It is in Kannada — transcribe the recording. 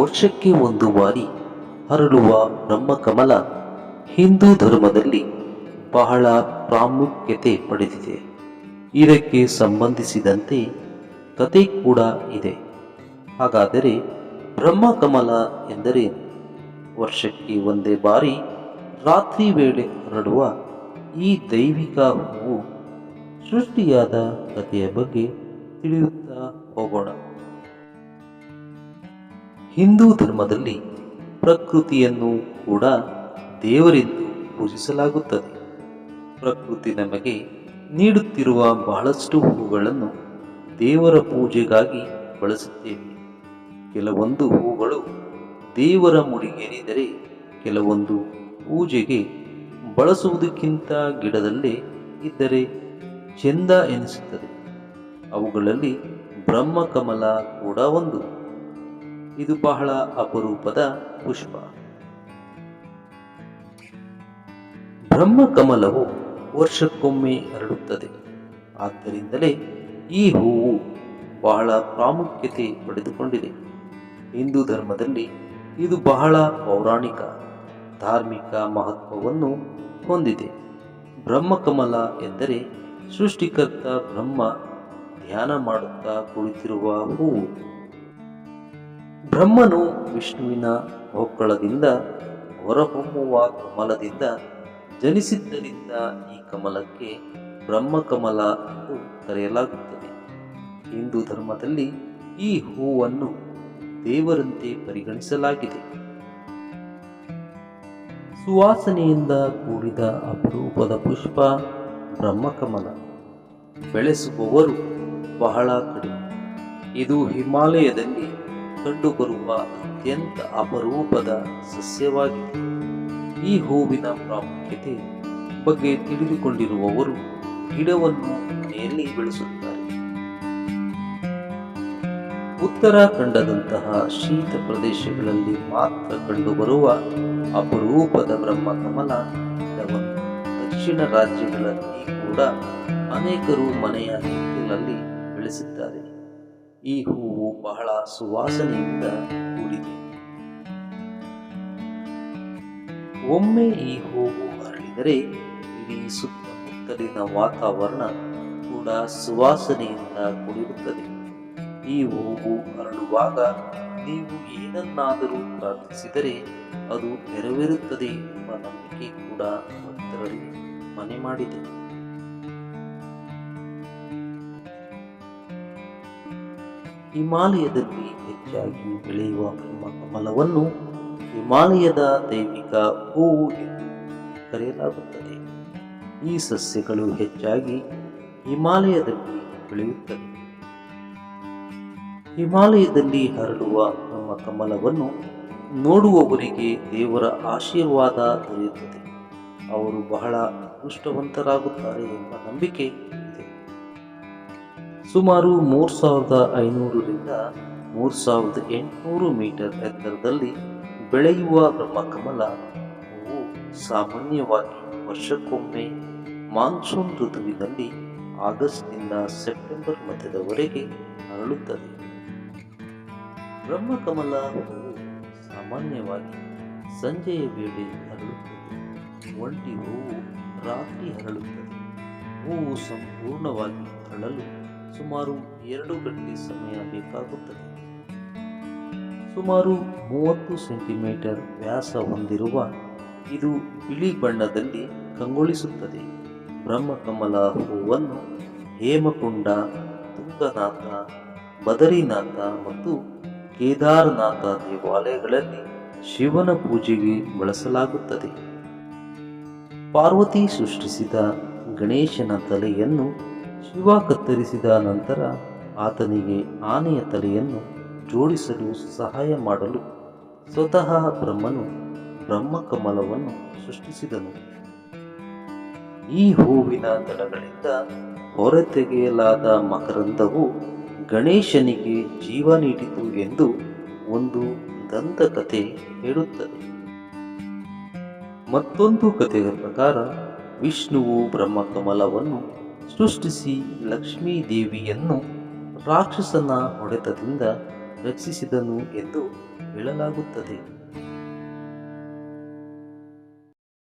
ವರ್ಷಕ್ಕೆ ಒಂದು ಬಾರಿ ಹರಡುವ ಬ್ರಹ್ಮಕಮಲ ಹಿಂದೂ ಧರ್ಮದಲ್ಲಿ ಬಹಳ ಪ್ರಾಮುಖ್ಯತೆ ಪಡೆದಿದೆ. ಇದಕ್ಕೆ ಸಂಬಂಧಿಸಿದಂತೆ ಕತೆ ಕೂಡ ಇದೆ. ಹಾಗಾದರೆ ಬ್ರಹ್ಮಕಮಲ ಎಂದರೆ ವರ್ಷಕ್ಕೆ ಒಂದೇ ಬಾರಿ ರಾತ್ರಿ ವೇಳೆ ಹರಡುವ ಈ ದೈವಿಕ ಹೂವು ಸೃಷ್ಟಿಯಾದ ಕಥೆಯ ಬಗ್ಗೆ ತಿಳಿಯುತ್ತಾ ಹೋಗೋಣ. ಹಿಂದೂ ಧರ್ಮದಲ್ಲಿ ಪ್ರಕೃತಿಯನ್ನು ಕೂಡ ದೇವರೆಂದು ಪೂಜಿಸಲಾಗುತ್ತದೆ. ಪ್ರಕೃತಿ ನಮಗೆ ನೀಡುತ್ತಿರುವ ಬಹಳಷ್ಟು ಹೂಗಳನ್ನು ದೇವರ ಪೂಜೆಗಾಗಿ ಬಳಸುತ್ತೇವೆ. ಕೆಲವೊಂದು ಹೂಗಳು ದೇವರ ಮುಡಿಗೇರಿದರೆ ಕೆಲವೊಂದು ಪೂಜೆಗೆ ಬಳಸುವುದಕ್ಕಿಂತ ಗಿಡದಲ್ಲಿ ಇದ್ದರೆ ಚೆಂದ ಎನಿಸುತ್ತದೆ. ಅವುಗಳಲ್ಲಿ ಬ್ರಹ್ಮಕಮಲ ಕೂಡ ಒಂದು. ಇದು ಬಹಳ ಅಪರೂಪದ ಪುಷ್ಪ. ಬ್ರಹ್ಮಕಮಲವು ವರ್ಷಕ್ಕೊಮ್ಮೆ ಹರಡುತ್ತದೆ. ಆದ್ದರಿಂದಲೇ ಈ ಹೂವು ಬಹಳ ಪ್ರಾಮುಖ್ಯತೆ ಪಡೆದುಕೊಂಡಿದೆ. ಹಿಂದೂ ಧರ್ಮದಲ್ಲಿ ಇದು ಬಹಳ ಪೌರಾಣಿಕ. ಧಾರ್ಮಿಕ ಮಹತ್ವವನ್ನು ಹೊಂದಿದೆ. ಬ್ರಹ್ಮಕಮಲ ಎಂದರೆ ಸೃಷ್ಟಿಕರ್ತ ಬ್ರಹ್ಮ ಧ್ಯಾನ ಮಾಡುತ್ತಾ ಕುಳಿತಿರುವ ಹೂವು. ಬ್ರಹ್ಮನು ವಿಷ್ಣುವಿನ ಹೊಕ್ಕಳದಿಂದ ಹೊರಹೊಮ್ಮುವ ಕಮಲದಿಂದ ಜನಿಸಿದ್ದರಿಂದ ಈ ಕಮಲಕ್ಕೆ ಬ್ರಹ್ಮಕಮಲ ಎಂದು ಕರೆಯಲಾಗುತ್ತದೆ. ಹಿಂದೂ ಧರ್ಮದಲ್ಲಿ ಈ ಹೂವನ್ನು ದೇವರಂತೆ ಪರಿಗಣಿಸಲಾಗಿದೆ. ಸುವಾಸನೆಯಿಂದ ಕೂಡಿದ ಅಪರೂಪದ ಪುಷ್ಪ ಬ್ರಹ್ಮಕಮಲ ಬೆಳೆಸುವವರು ಬಹಳ ಕಡಿಮೆ. ಇದು ಹಿಮಾಲಯದಲ್ಲಿ ಕಂಡುಬರುವ ಅತ್ಯಂತ ಅಪರೂಪದ ಸಸ್ಯವಾಗಿದೆ. ಈ ಹೂವಿನ ಪ್ರಾಮುಖ್ಯತೆ ಬಗ್ಗೆ ತಿಳಿದುಕೊಂಡಿರುವವರು ಗಿಡವನ್ನು ಮನೆಯಲ್ಲಿ ಬೆಳೆಸುತ್ತಾರೆ. ಉತ್ತರಾಖಂಡದಂತಹ ಶೀತ ಪ್ರದೇಶಗಳಲ್ಲಿ ಮಾತ್ರ ಕಂಡುಬರುವ ಅಪರೂಪದ ಬ್ರಹ್ಮ ಕಮಲ ದಕ್ಷಿಣ ರಾಜ್ಯಗಳಲ್ಲಿ ಕೂಡ ಅನೇಕರು ಮನೆಯ ಹಿತ್ತಲಲ್ಲಿ ಬೆಳೆಸಿದ್ದಾರೆ. ಈ ಹೂವು ಬಹಳ ಸುವಾಸನೆಯಿಂದ ಕೂಡಿದೆ. ಒಮ್ಮೆ ಈ ಹೂವು ಹರಡಿದರೆ ಇಡೀ ಸುತ್ತಮುತ್ತಲಿನ ವಾತಾವರಣ ಕೂಡ ಸುವಾಸನೆಯಿಂದ ಕೂಡಿರುತ್ತದೆ. ಈ ಹೂವು ಹರಡುವಾಗ ನೀವು ಏನನ್ನಾದರೂ ಪ್ರಾರ್ಥಿಸಿದರೆ ಅದು ನೆರವೇರುತ್ತದೆ ಎಂಬ ನಂಬಿಕೆ ಕೂಡ ಭಕ್ತರಲ್ಲಿ ಮನೆ ಮಾಡಿದೆ. ಹಿಮಾಲಯದಲ್ಲಿ ಹೆಚ್ಚಾಗಿ ಬೆಳೆಯುವ ಬ್ರಹ್ಮಕಮಲವನ್ನು ಹಿಮಾಲಯದ ದೈವಿಕ ಹೂವು ಎಂದು ಕರೆಯಲಾಗುತ್ತದೆ. ಈ ಸಸ್ಯಗಳು ಹೆಚ್ಚಾಗಿ ಹಿಮಾಲಯದಲ್ಲಿ ಬೆಳೆಯುತ್ತವೆ. ಹಿಮಾಲಯದಲ್ಲಿ ಹರಡುವ ಕಮಲವನ್ನು ನೋಡುವವರಿಗೆ ದೇವರ ಆಶೀರ್ವಾದ ದೊರೆಯುತ್ತದೆ. ಅವರು ಬಹಳ ಅದೃಷ್ಟವಂತರಾಗುತ್ತಾರೆ ಎಂಬ ನಂಬಿಕೆ ಇದೆ. ಸುಮಾರು ಮೂರು ಸಾವಿರದ ಐನೂರರಿಂದ ಮೂರು ಸಾವಿರದ ಎಂಟುನೂರು ಮೀಟರ್ ಎತ್ತರದಲ್ಲಿ ಬೆಳೆಯುವ ಬ್ರಹ್ಮಕಮಲ ಹೂವು ಸಾಮಾನ್ಯವಾಗಿ ವರ್ಷಕ್ಕೊಮ್ಮೆ ಮಾನ್ಸೂನ್ ಋತುವಿನಲ್ಲಿ ಆಗಸ್ಟ್ನಿಂದ ಸೆಪ್ಟೆಂಬರ್ ಮಧ್ಯದವರೆಗೆ ಹರಳುತ್ತದೆ ಬ್ರಹ್ಮಕಮಲ ಹೂವು ಸಾಮಾನ್ಯವಾಗಿ ಸಂಜೆಯ ವೇಳೆ ಹರಳುತ್ತದೆ ಒಂಟಿ ಹೂವು ರಾತ್ರಿ ಹರಳುತ್ತದೆ ಹೂವು ಸಂಪೂರ್ಣವಾಗಿ ಹರಳಲು ಸುಮಾರು ಎರಡು ಗಂಟೆ ಸಮಯ ಬೇಕಾಗುತ್ತದೆ. ಸುಮಾರು ಮೂವತ್ತು ಸೆಂಟಿಮೀಟರ್ ವ್ಯಾಸ ಹೊಂದಿರುವ ಇದು ಬಿಳಿ ಬಣ್ಣದಲ್ಲಿ ಕಂಗೊಳಿಸುತ್ತದೆ. ಬ್ರಹ್ಮಕಮಲ ಹೂವನ್ನು ಹೇಮಕುಂಡ, ತುಂಗನಾಥ, ಬದರಿನಾಥ ಮತ್ತು ಕೇದಾರನಾಥ ದೇವಾಲಯಗಳಲ್ಲಿ ಶಿವನ ಪೂಜೆಗೆ ಬಳಸಲಾಗುತ್ತದೆ. ಪಾರ್ವತಿ ಸೃಷ್ಟಿಸಿದ ಗಣೇಶನ ತಲೆಯನ್ನು ಶಿವ ಕತ್ತರಿಸಿದ ನಂತರ ಆತನಿಗೆ ಆನೆಯ ತಲೆಯನ್ನು ಜೋಡಿಸಲು ಸಹಾಯ ಮಾಡಲು ಸ್ವತಃ ಬ್ರಹ್ಮನು ಬ್ರಹ್ಮಕಮಲವನ್ನು ಸೃಷ್ಟಿಸಿದನು. ಈ ಹೂವಿನ ದಳಗಳಿಂದ ಹೊರತೆಗೆಯಲಾದ ಮಕರಂದವು ಗಣೇಶನಿಗೆ ಜೀವ ನೀಡಿತು ಎಂದು ಒಂದು ದಂತಕಥೆ ಹೇಳುತ್ತದೆ. ಮತ್ತೊಂದು ಕಥೆಯ ಪ್ರಕಾರ ವಿಷ್ಣುವು ಬ್ರಹ್ಮಕಮಲವನ್ನು ಸೃಷ್ಟಿಸಿ ಲಕ್ಷ್ಮೀ ದೇವಿಯನ್ನು ರಾಕ್ಷಸನ ಹೊಡೆತದಿಂದ ರಕ್ಷಿಸಿದನು ಎಂದು ಹೇಳಲಾಗುತ್ತದೆ.